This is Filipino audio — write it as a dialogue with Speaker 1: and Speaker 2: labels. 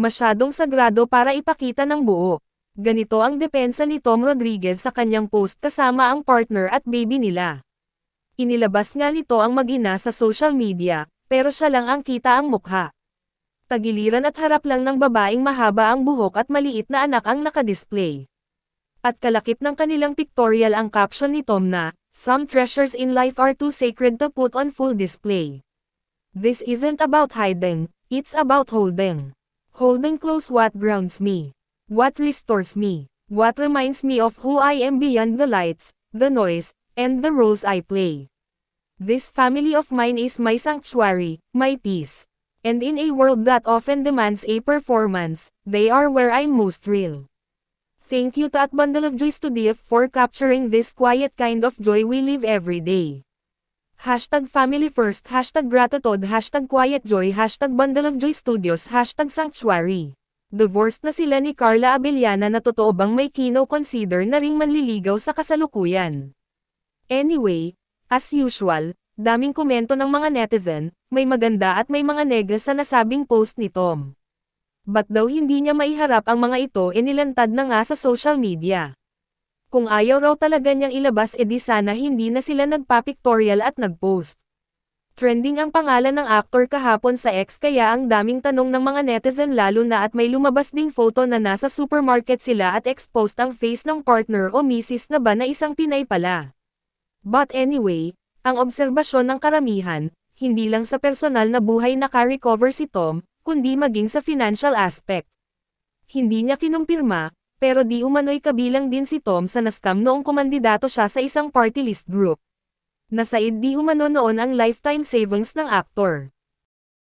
Speaker 1: Masyadong sagrado para ipakita ng buo. Ganito ang depensa ni Tom Rodriguez sa kanyang post kasama ang partner at baby nila. Inilabas nga nito ang mag-ina sa social media, pero siya lang ang kita ang mukha. Tagiliran at harap lang ng babaeng mahaba ang buhok at maliit na anak ang nakadisplay. At kalakip ng kanilang pictorial ang caption ni Tom na, Some treasures in life are too sacred to put on full display. This isn't about hiding, it's about holding. Holding close what grounds me. What restores me. What reminds me of who I am beyond the lights, the noise, and the roles I play. This family of mine is my sanctuary, my peace. And in a world that often demands a performance, they are where I'm most real. Thank you to at Bundle of Joy Studio for capturing this quiet kind of joy we live every day. Hashtag family first, hashtag gratitude, hashtag quiet joy, hashtag bundle of joy studios, hashtag sanctuary. Divorced na sila ni Carla Abellana na totoo bang may kino consider na ring manliligaw sa kasalukuyan. Anyway, as usual, daming komento ng mga netizen, may maganda at may mga negra sa nasabing post ni Tom. Ba't daw hindi niya maiharap ang mga ito e nilantad na nga sa social media? Kung ayaw raw talaga niyang ilabas edi sana hindi na sila nagpa-pictorial at nag-post. Trending ang pangalan ng aktor kahapon sa X kaya ang daming tanong ng mga netizen lalo na at may lumabas ding photo na nasa supermarket sila at exposed ang face ng partner o misis na ba na isang Pinay pala. But anyway, ang obserbasyon ng karamihan, hindi lang sa personal na buhay naka-recover si Tom, kundi maging sa financial aspect. Hindi niya kinumpirma, pero di umano'y kabilang din si Tom sa nascam noong kumandidato siya sa isang party list group. Nasaid di umano noon ang lifetime savings ng aktor.